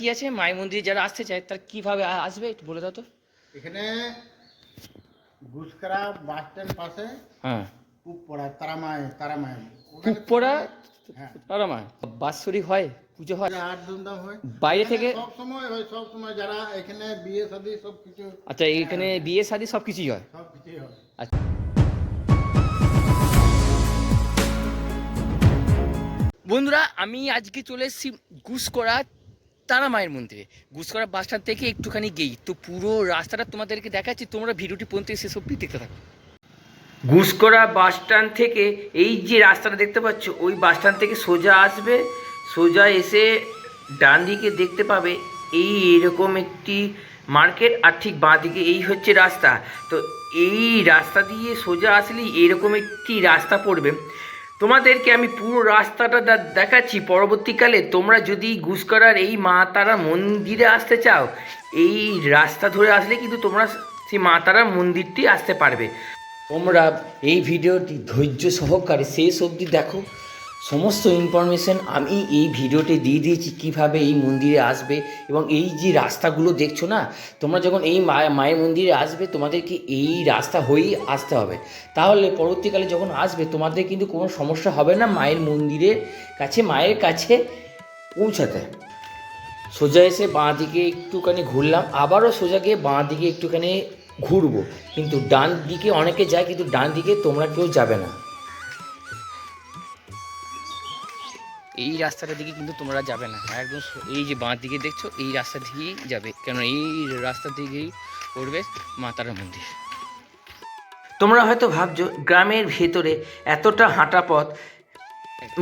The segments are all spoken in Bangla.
কি আছে? মায়ের মন্দিরে যারা আসতে চায় তারা কীভাবে আসবে? একটু বলে দাও তো। এখানে গুসকরা বাস স্ট্যান্ড পাশে হ্যাঁ। কূপ পড়া তারামায়। তারামায় কুপপোড়া হ্যাঁ। তারা মা বাৎসরিক হয়? পুজো হয়? আট ধুমধাম হয়। বাইরে থেকে সব সময় হয় সব সময় যারা এখানে বিয়ে শাদী সব কিছু আচ্ছা এখানে বিয়ে শাদি সব কিছুই হয়? সব কিছুই হয়। আচ্ছা। বন্ধুরা আমি আজকে চলে এসেছি গুসকরা তারা মায়ের মন্দিরে। গুসকরা বাস স্ট্যান্ড থেকে একটুখানি গেই। তো পুরো রাস্তাটা তোমাদেরকে দেখাচ্ছি, তোমরা ভিডিওটি পর্যন্ত শেষ অব্দি দেখতে থাকো। গুসকরা বাস স্ট্যান্ড থেকে এই যে রাস্তাটা দেখতে পাচ্ছ, ওই বাস স্ট্যান্ড থেকে সোজা আসবে। সোজা এসে ডান দিকে দেখতে পাবে, এই এরকম একটি মার্কেট আর ঠিক বাঁ দিকে এই হচ্ছে রাস্তা। তো এই রাস্তা দিয়ে সোজা আসলেই এরকম একটি রাস্তা পড়বে। তোমাদেরকে আমি পুরো রাস্তাটা দেখাচ্ছি। পরবর্তীকালে তোমরা যদি গুসকরার এই মা তারা মন্দিরে আসতে চাও, এই রাস্তা ধরে আসলে কিন্তু তোমরা সেই মা তারার মন্দিরটি আসতে পারবে। তোমরা এই ভিডিওটি ধৈর্য সহকারে শেষ অবধি দেখো। সমস্ত ইনফরমেশন আমি এই ভিডিওতে দিয়ে দিয়েছি, কীভাবে এই মন্দিরে আসবে এবং এই যে রাস্তাগুলো দেখছ না, তোমরা যখন এই মায়ের মন্দিরে আসবে, তোমাদেরকে এই রাস্তা হয়েই আসতে হবে। তাহলে পরবর্তীকালে যখন আসবে, তোমাদের কিন্তু কোনো সমস্যা হবে না মায়ের মন্দিরের কাছে, মায়ের কাছে পৌঁছাতে। সোজা এসে বাঁ দিকে একটুখানি ঘুরলাম, আবারও সোজা গিয়ে বাঁ দিকে একটুখানি ঘুরবো। কিন্তু ডান দিকে অনেকে যায়, কিন্তু ডান দিকে তোমরা কেউ যাবে না। এই রাস্তাটা দিকে কিন্তু তোমরা যাবে না। একদম এই যে বাঁ দিকে দেখছ, এই রাস্তা দিকেই যাবে। কেন এই রাস্তা দিকেই পড়বে মাতারা মন্দির। তোমরা হয়তো ভাবছ, গ্রামের ভেতরে এতটা হাঁটা পথ,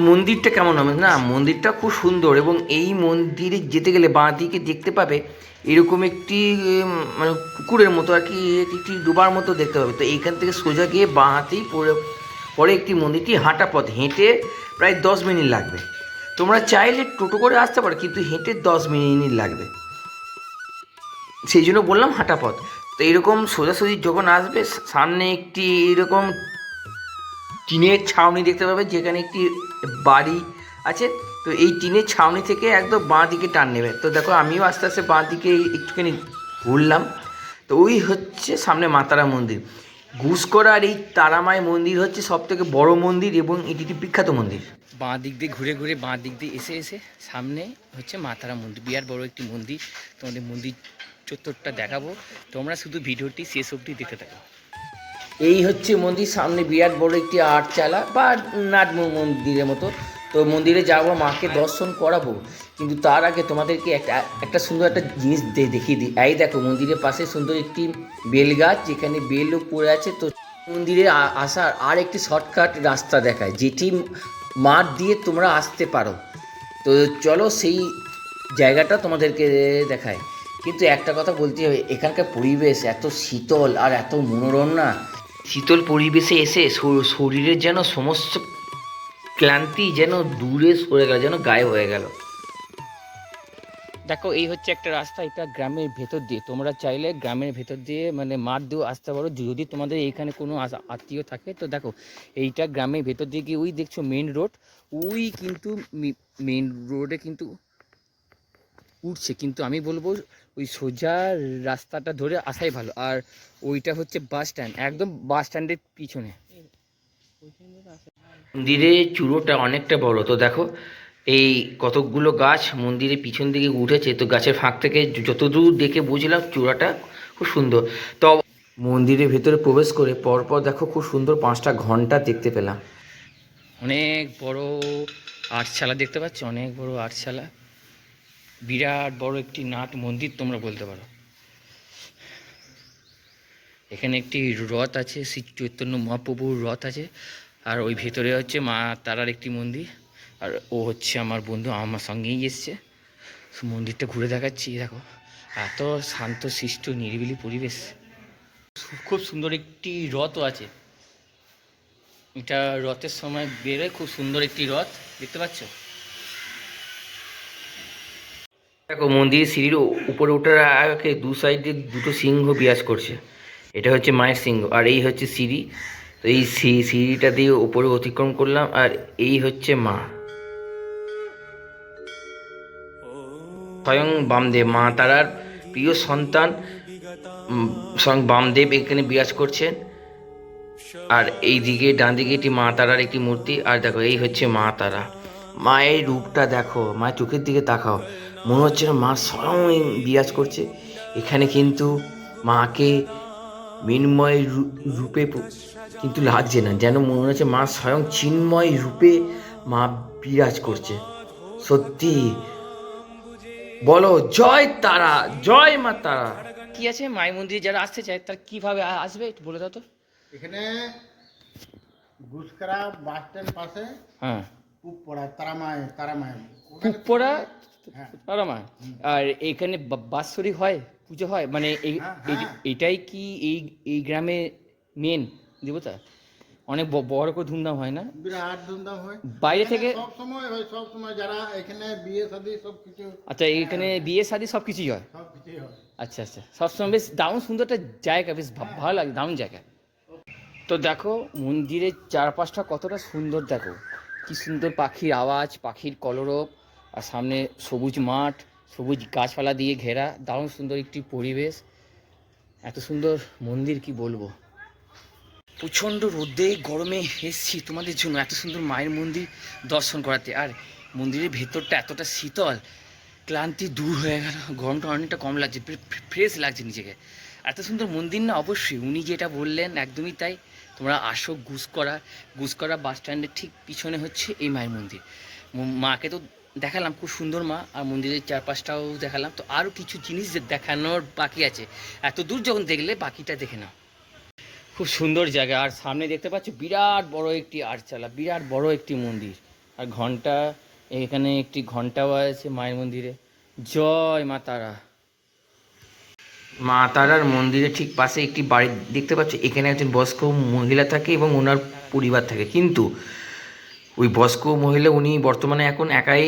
মন্দিরটা কেমন হবে? না, মন্দিরটা খুব সুন্দর এবং এই মন্দিরে যেতে গেলে বাঁ দিকে দেখতে পাবে এরকম একটি মানে কুকুরের মতো আর কি, একটি ডোবার মতো দেখতে পাবে। তো এইখান থেকে সোজা গিয়ে বাঁ হাতেই পড়ে পরে একটি মন্দিরটি হাঁটা পথ। হেঁটে প্রায় দশ মিনিট লাগবে। তোমরা চাইলে টোটো করে আসতে পারো, কিন্তু হেঁটে দশ মিনিট লাগবে। সেই জন্য বললাম হাঁটা পথ। তো এরকম সোজাসুজি যখন আসবে সামনে একটি এরকম টিনের ছাউনি দেখতে পাবে, যেখানে একটি বাড়ি আছে। তো এই টিনের ছাউনি থেকে একদম বাঁ দিকে টান নেবে। তো দেখো আমিও আস্তে আস্তে বাঁ দিকে একটুখানি ঘুরলাম। তো ওই হচ্ছে সামনে মাতারা মন্দির। ঘুষকরার এই তারামায় মন্দির হচ্ছে সব থেকে বড় মন্দির এবং এটি একটি বিখ্যাত মন্দির। বাঁ দিক দিয়ে ঘুরে ঘুরে বাঁ দিক দিয়ে এসে এসে সামনে হচ্ছে মাতারা মন্দির বিরাট বড় একটি মন্দির। তোমাদের মন্দির চত্বরটা দেখাবো। তোমরা শুধু ভিডিওটি শেষ অবধি দেখতে থাকো। এই হচ্ছে মন্দির সামনে বিরাট বড় একটি আটচালা বা নাট মন্দিরের মতো। তো মন্দিরে যাব মাকে দর্শন করাবো। কিন্তু তার আগে তোমাদেরকে একটা একটা সুন্দর একটা জিনিস দেখিয়ে দিই। এই দেখো, মন্দিরের পাশে সুন্দর একটি বেল গাছ, যেখানে বেলও পড়ে আছে। তো মন্দিরে আসার আর একটি শর্টকাট রাস্তা দেখায়, যেটি মাঠ দিয়ে তোমরা আসতে পারো। তো চলো সেই জায়গাটা তোমাদেরকে দেখায়। কিন্তু একটা কথা বলতে হবে, এখানকার পরিবেশ এত শীতল আর এত মনোরম না। শীতল পরিবেশে এসে শরীরের যেন সমস্ত ক্লান্তি যেন দূরে সরে গেল, যেন গায়েব হয়ে গেল। দেখো এই হচ্ছে একটা রাস্তা এটা গ্রামের ভেতর দিয়ে। তোমরা চাইলে গ্রামের ভেতর দিয়ে মানে মাঠ দিয়েও আসতে পারো। যদি তোমাদের এইখানে কোনো আত্মীয় থাকে তো দেখো এইটা গ্রামের ভেতর দিয়ে গিয়ে ওই দেখছ মেন রোড ওই কিন্তু মেন রোডে কিন্তু উঠছে। কিন্তু আমি বলব ওই সোজা রাস্তাটা ধরে আসাই ভালো। আর ওইটা হচ্ছে বাস স্ট্যান্ড একদম বাস স্ট্যান্ডের পিছনে। মন্দিরের চূড়োটা অনেকটা বড় তো দেখো এই কতকগুলো গাছ মন্দিরের পিছন দিকে উঠেছে, তো গাছের ফাঁক থেকে যতদূর দেখে বুঝলাম চূড়াটা খুব সুন্দর। তো মন্দিরের ভেতরে প্রবেশ করে পরপর দেখো খুব সুন্দর পাঁচটা ঘণ্টা দেখতে পেলাম। অনেক বড় আটশালা দেখতে পাচ্ছ? অনেক বড় আটশালা বিরাট বড় একটি নাট মন্দির তোমরা বলতে পারো। এখানে একটি রথ আছে, শ্রী চৈতন্য মহাপ্রভুর রথ আছে। আর ওই ভেতরে হচ্ছে মা তারার একটি মন্দির। আর ও হচ্ছে আমার বন্ধু, আমার সঙ্গেই এসছে। মন্দিরটা ঘুরে দেখাচ্ছি দেখো। এত শান্ত শিষ্ট নিরিবিলি পরিবেশ। খুব সুন্দর একটি রথও আছে। এটা রথের সময় বেরোয়, খুব সুন্দর একটি রথ। দেখতে পাচ্ছ? দেখো, মন্দিরের সিঁড়ির উপরে ওঠার আগে দু সাইডে দুটো সিংহ বিরাজ করছে। এটা হচ্ছে মায়ের সিংহ, আর এই হচ্ছে সিঁড়ি। তো এই সিঁড়িটা দিয়ে উপরে অতিক্রম করলাম, আর এই হচ্ছে মা। স্বয়ং বামদেব মা তারার প্রিয় সন্তান স্বয়ং বামদেব এখানে বিরাজ করছেন। আর এই দিকে ডান দিকে একটি মা তারার একটি মূর্তি, আর দেখো, এই হচ্ছে মা তারা মায়ের রূপটা দেখো, মায়ের চোখের দিকে তাকাও। মনে হচ্ছে না মা স্বয়ং বিরাজ করছে। এখানে কিন্তু মাকে মৃন্ময় রূপে কিন্তু লাগছে না, যেন মনে হচ্ছে মা স্বয়ং চিন্ময় রূপে মা বিরাজ করছে। সত্যি বলো জয় তারা জয় মা তারা। কি আছে? মাই মন্দিরে যারা আসতে চায় তারা কীভাবে আসবে? একটু বলে দাও তো। এখানে গুসকরা বাস স্ট্যান্ড পাশে হ্যাঁ। পুপড়া তারামায় তারামায়। পুপরা হ্যাঁ। তারা মা আর এখানে বাৎসরিক হয়? পুজো হয়? মানে এই হ্যাঁ, হ্যাঁ। এটাই কি এই এই গ্রামে মেন দেবতা? অনেক বড় করে ধুমধাম হয় না? বিরাট ধুমধাম হয়। বাইরে থেকে সব সময় হয় সব সময় যারা এখানে বিয়ে শাদী সব কিছু আচ্ছা এখানে বিয়ে শাদি সব কিছুই হয়? সব কিছুই হয়। আচ্ছা আচ্ছা। সবসময় বেশ দারুণ সুন্দর একটা জায়গা বেশ ভালো লাগে দারুণ জায়গা। তো দেখো মন্দিরের চারপাশটা কতটা সুন্দর দেখো। কি সুন্দর পাখির আওয়াজ পাখির কলরব আর সামনে সবুজ মাঠ সবুজ গাছপালা দিয়ে ঘেরা। দারুণ সুন্দর একটি পরিবেশ। এত সুন্দর মন্দির কি বলব? প্রচণ্ড রোদে গরমে এসছি তোমাদের জন্য, এত সুন্দর মায়ের মন্দির দর্শন করাতে। আর মন্দিরের ভেতরটা এতটা শীতল, ক্লান্তি দূর হয়ে গেল, গরমটা অনেকটা কম লাগছে ফ্রেশ লাগছে নিজেকে। এত সুন্দর মন্দির না? অবশ্যই, উনি যেটা বললেন, একদমই তাই। তোমরা আসো গুসকরা গুসকরা বাস স্ট্যান্ডের ঠিক পিছনে হচ্ছে এই মায়ের মন্দির। মাকে তো দেখালাম, খুব সুন্দর মা, আর মন্দিরের চারপাশটাও দেখালাম। তো আরও কিছু জিনিস দেখানোর বাকি আছে। এত দূর যখন দেখলে বাকিটা দেখে নাও। খুব সুন্দর জায়গা। আর সামনে দেখতে পাচ্ছ, বিরাট বড় একটি আরচালা বিরাট বড় একটি মন্দির। আর ঘণ্টা, এখানে একটি ঘন্টাও আছে মায়ের মন্দিরে। জয় মা তারা। মা তারার মন্দিরের ঠিক পাশে একটি বাড়ি দেখতে পাচ্ছ, এখানে একজন বয়স্ক মহিলা থাকে এবং ওনার পরিবার থাকে। কিন্তু ওই বয়স্ক মহিলা, উনি বর্তমানে এখন একাই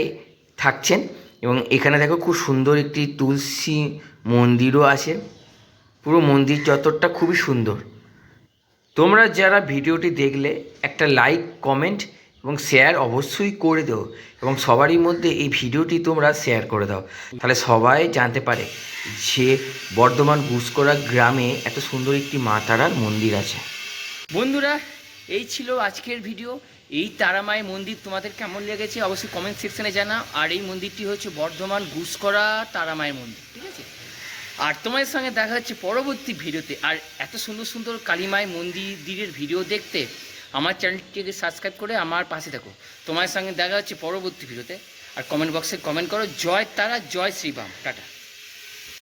থাকছেন এবং এখানে দেখো খুব সুন্দর একটি তুলসী মন্দিরও আছে। পুরো মন্দির চত্বরটা খুবই সুন্দর। তোমরা যারা ভিডিওটি দেখলে, একটা লাইক কমেন্ট এবং শেয়ার অবশ্যই করে দাও এবং সবারই মধ্যে এই ভিডিওটি তোমরা শেয়ার করে দাও। তাহলে সবাই জানতে পারে যে বর্ধমান গুসকরা গ্রামে এত সুন্দর একটি মা তারার মন্দির আছে। বন্ধুরা, এই ছিল আজকের ভিডিও। এই তারামায় মন্দির তোমাদের কেমন লেগেছে অবশ্যই কমেন্ট সেকশনে জানাও। আর এই মন্দিরটি হচ্ছে বর্ধমান গুসকরা তারামায়ের মন্দির, ঠিক আছে? আর তোমাদের সঙ্গে দেখা হচ্ছে পরবর্তী ভিডিওতে। আর এত সুন্দর সুন্দর কালিমায় মন্দিরের ভিডিও দেখতে আমার চ্যানেলটিকে সাবস্ক্রাইব করে আমার পাশে থাকো। তোমার সঙ্গে দেখা হচ্ছে পরবর্তী ভিডিওতে। আর কমেন্ট বক্সে কমেন্ট করো। জয় তারা, জয় শ্রীবাম টাটা।